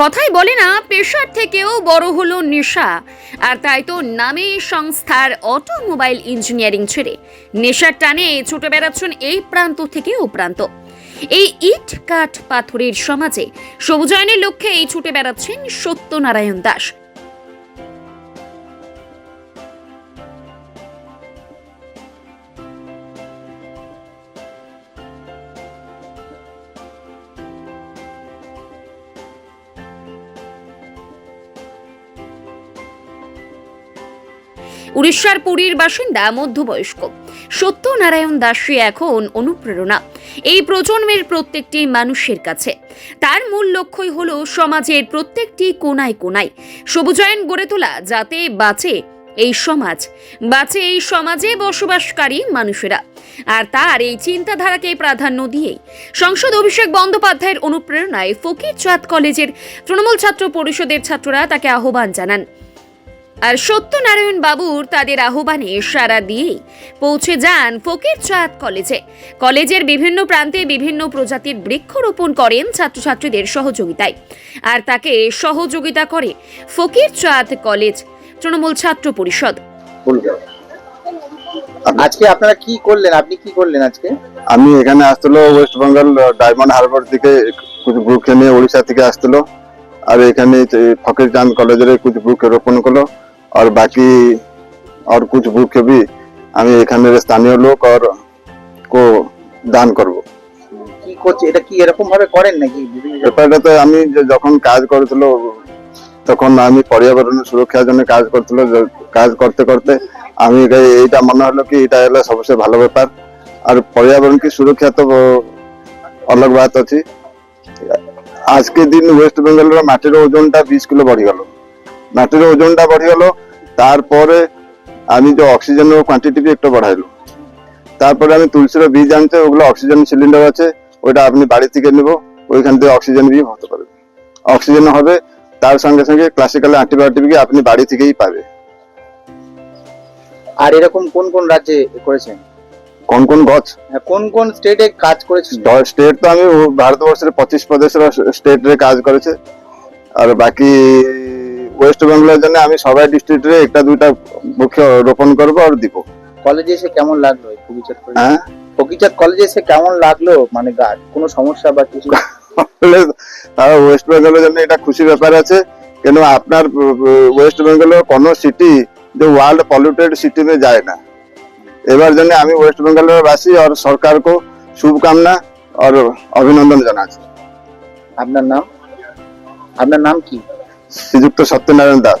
কথাই বলে না, পেশার থেকেও বড় হলো নেশা। আর তাই তো নামেই সংস্থার অটোমোবাইল ইঞ্জিনিয়ারিং ছেড়ে নেশার টানে ছুটে বেড়াচ্ছেন এই প্রান্ত থেকে ও প্রান্ত। এই ইট কাঠ পাথরের সমাজে সবুজায়নের লক্ষ্যে এই ছুটে বেড়াচ্ছেন সত্যনারায়ণ দাস। উড়িষ্যার পুরীর বাসিন্দা মধ্যবয়স্ক। সত্যনারায়ণ দাসী এখন অনুপ্রেরণা। এই প্রজন্মের প্রত্যেকটি মানুষের কাছে। তার মূল লক্ষ্যই হলো সমাজের প্রত্যেকটি কোনায় কোনায়। সবুজায়ন গড়ে তোলা, যাতে বাঁচে এই সমাজ। বাঁচে এই সমাজে বসবাসকারী মানুষেরা। আর তার এই চিন্তাধারাকে প্রাধান্য দিয়েই সংসদ অভিষেক বন্দ্যোপাধ্যায়ের অনুপ্রেরণায় ফকির চাঁদ কলেজের তৃণমূল ছাত্র পরিষদের ছাত্ররা তাকে আহ্বান জানান। আর সত্যনারায়ণ বাবুর তাদের আহ্বানে সারা দিয়ে পৌঁছে যান ফকির চাঁদ কলেজে। কলেজের বিভিন্ন প্রান্তে বিভিন্ন প্রজাতির বৃক্ষরোপণ করেন ছাত্রছাত্রীদের সহযোগিতায়। আর তাকে সহযোগিতা করে ফকির চাঁদ কলেজ তৃণমূল ছাত্র পরিষদ। আজকে আপনারা কি করলেন? আপনি কি করলেন আজকে? আমি এখানে আসছিল ওয়েস্ট বেঙ্গল ডায়মন্ড হারবার থেকে কিছু গ্রুপকে নিয়ে উড়িষ্যা থেকে আসছিল। আর এখানে ফকির চাঁদ কলেজের কিছু গ্রুপকে রোপণ করল। আর বাকি আর কিছু বুকে বি আমি এখানের স্থানীয় লোক আর কো দান করব কি করছে? এটা কি এরকম ভাবে করেন নাকি? ব্যাপারটা তো আমি যখন কাজ করছিল তখন আমি পর্যাবরণ সুরক্ষার জন্য কাজ করছিল কাজ করতে করতে আমি এইটা মনে হলো কি এটা হলো সবচেয়ে ভালো ব্যাপার। আর পর্যাবরণকে সুরক্ষা তো অলগ বাত আছে। আজকে দিন ওয়েস্ট বেঙ্গলের মাটির ওজনটা বিশ কিলো বড়ি গেল। ମାଟିର ଓଜନଟା গেল তারপরে আমি যে অক্সিজেনের কোয়ান্টিটি একটু বাড়াইলো। তারপরে আমি তুলসীর বীজ আনতে ওগুলো অক্সিজেন সিলিন্ডার আছে ওইটা আপনি বাড়ি থেকে নেব ওইখান থেকে অক্সিজেন বীজ হতে পারবে অক্সিজেন হবে তার সঙ্গে সঙ্গে ক্লাসিক্যাল অ্যান্টিবায়োটিক আপনি বাড়ি থেকেই পাবে আর এরকম কোন কোন রাজ্যে করেছেন? কোন কোন গছ? হ্যাঁ, কোন কোন স্টেটে কাজ করেছেন? স্টেট তো আমি ভারতবর্ষের পঁচিশ প্রদেশের স্টেটে কাজ করেছে। আর বাকি ওয়েস্ট বেঙ্গলের জন্য আমি সবাই ডিস্ট্রিক্টে একটা দুইটা বৃক্ষ রোপণ করব আর দিব। কলেজে এসে কেমন লাগল হ্যাঁ? ফকিচাঁদ কলেজে এসে কেমন লাগল? মানে গাছ কোনো সমস্যা বা কিছু? তারা ওয়েস্ট বেঙ্গলের জন্য এটা খুশি ব্যাপার আছে। কেন আপনার ওয়েস্ট বেঙ্গলের কোনো সিটি যে ওয়ার্ল্ড পলিউটেড সিটি में যায় না। এবার জন্য আমি ওয়েস্ট বেঙ্গলের বাসী আর সরকারকে শুভকামনা আর অভিনন্দন জানাচ্ছি। আপনার নাম? আপনার নাম কি? শ্রীযুক্ত সত্যনারায়ণ দাস।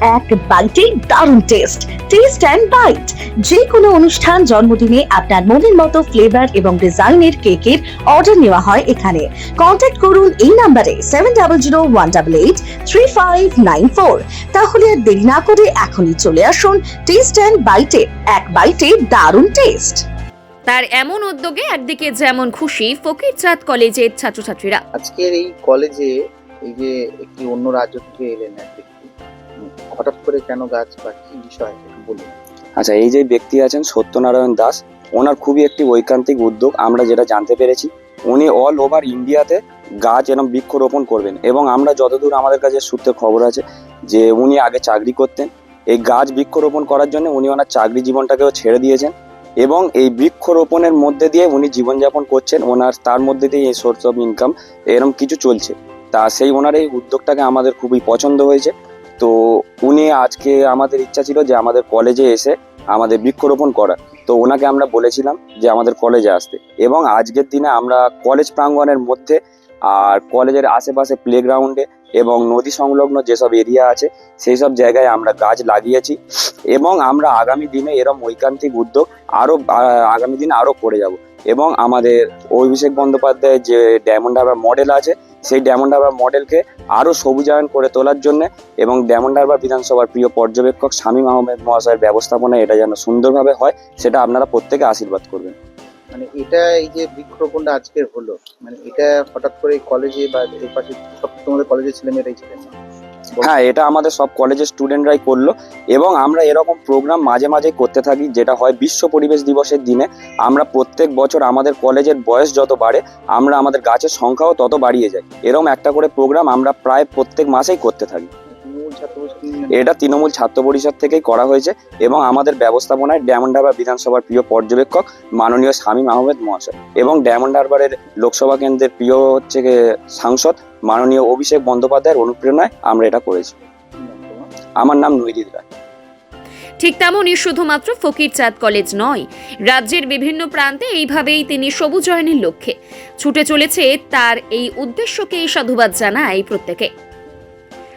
এক বাইটেই দারুণ টেস্ট টেস্ট অ্যান্ড বাইট যে কোনো অনুষ্ঠান জন্মদিনে আপনার মনের মতো ফ্লেভার এবং ডিজাইনের কেকের অর্ডার নেওয়া হয় এখানে। কন্ট্যাক্ট করুন এই নাম্বারে seven double zero one double eight three five nine four তাহলে আর দেরি না করে এখনই চলে আসুন টেস্ট অ্যান্ড বাইটে এক বাইটে দারুণ টেস্ট তার এমন উদ্যোগে একদিকে যেমন খুশি ফকির চাঁদ কলেজের ছাত্রছাত্রীরা। আজকের এই কলেজে এই যে একটি অন্য রাজ্য থেকে এলেন এক ব্যক্তি উম, হঠাৎ করে কেন গাছ বা কি বিষয় বলুন। আচ্ছা এই যে ব্যক্তি আছেন সত্যনারায়ণ দাস, ওনার খুবই একটি ঐকান্তিক উদ্যোগ, আমরা যেটা জানতে পেরেছি, উনি অল ওভার ইন্ডিয়াতে গাছ এরম বৃক্ষরোপণ করবেন এবং আমরা যতদূর আমাদের কাছে সূত্রে খবর আছে যে উনি আগে চাকরি করতেন। এই গাছ বৃক্ষরোপণ করার জন্য উনি ওনার চাকরি জীবনটাকেও ছেড়ে দিয়েছেন এবং এই বৃক্ষরোপণের মধ্যে দিয়ে উনি জীবনযাপন করছেন। ওনার তার মধ্যে দিয়ে এই সোর্স অফ ইনকাম এরম কিছু চলছে। তা সেই ওনার এই উদ্যোগটাকে আমাদের খুবই পছন্দ হয়েছে। তো উনি আজকে আমাদের ইচ্ছা ছিল যে আমাদের কলেজে এসে আমাদের বৃক্ষরোপণ করা তো ওনাকে আমরা বলেছিলাম যে আমাদের কলেজে আসতে। এবং আজকের দিনে আমরা কলেজ প্রাঙ্গণের মধ্যে আর কলেজের আশেপাশে প্লেগ্রাউন্ডে এবং নদী সংলগ্ন যেসব এরিয়া আছে সেই সব জায়গায় আমরা গাছ লাগিয়েছি। এবং আমরা আগামী দিনে এরম ঐকান্তিক উদ্যোগ আরও আগামী দিনে আরও করে যাব। এবং আমাদের অভিষেক বন্দ্যোপাধ্যায়ের যে ডায়মন্ড হারবার মডেল আছে সেই ডায়মন্ড হারবার মডেলকে আরও সবুজায়ন করে তোলার জন্য এবং ডায়মন্ড হারবার বিধানসভার প্রিয় পর্যবেক্ষক শামীম আহমেদ মহাশয়ের ব্যবস্থাপনায় এটা যেন সুন্দরভাবে হয়, সেটা আপনারা প্রত্যেকে আশীর্বাদ করবেন। মানে এটা এই যে বৃক্ষরোপণটা আজকের হলো মানে এটা হঠাৎ করে কলেজে বা এই পাশে সব তোমাদের কলেজের ছেলেমেয়েরাই ছিলেন? হ্যাঁ এটা আমাদের সব কলেজের স্টুডেন্টরাই করল এবং আমরা এরকম প্রোগ্রাম মাঝে মাঝে করতে থাকি, যেটা হয় বিশ্ব পরিবেশ দিবসের দিনে। আমরা প্রত্যেক বছর আমাদের কলেজের বয়স যত বাড়ে, আমরা আমাদের গাছের সংখ্যাও তত বাড়িয়ে যাই। এরকম একটা করে প্রোগ্রাম আমরা প্রায় প্রত্যেক মাসেই করতে থাকি। এটা তৃণমূল ছাত্র পরিষদ থেকেই করা হয়েছে এবং আমাদের ব্যবস্থাপনায় ডায়মন্ড হারবার বিধানসভার প্রিয় পর্যবেক্ষক মাননীয় শামীম আহমেদ মহাশয় এবং ডায়মন্ড হারবারের লোকসভা কেন্দ্রের প্রিয় হচ্ছে গিয়ে সাংসদ মাননীয় অভিষেক বন্দ্যোপাধ্যায়ের অনুপ্রেরণায় আমরা এটা করেছি। আমার নাম নৈরিদ রায়। ঠিক তেমনই শুধুমাত্র ফকিরচাঁদ কলেজ নয় রাজ্যের বিভিন্ন প্রান্তে এইভাবেই তিনি সবুজায়নের লক্ষ্যে ছুটে চলেছে তার এই উদ্দেশ্যকে সাধুবাদ জানায় প্রত্যেকে।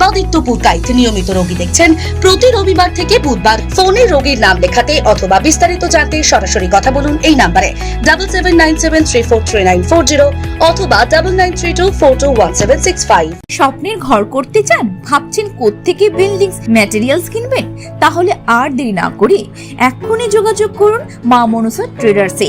দেবাদিত্য পুরকাইত নিয়মিত রোগী দেখছেন। প্রতি রবিবার থেকে বুধবার ফোনে রোগীর নাম লেখাতে অথবা বিস্তারিত জানতে সরাসরি কথা বলুন এই নাম্বারে। Double seven nine seven three four three nine four zero অথবা double nine three two four two one seven six five স্বপ্নের ঘর করতে চান, ভাবছেন কোত্থেকে বিল্ডিংস ম্যাটেরিয়ালস কিনবেন? তাহলে আর দেরি না করে এক্ষুনি যোগাযোগ করুন মা মনসা ট্রেডার্সে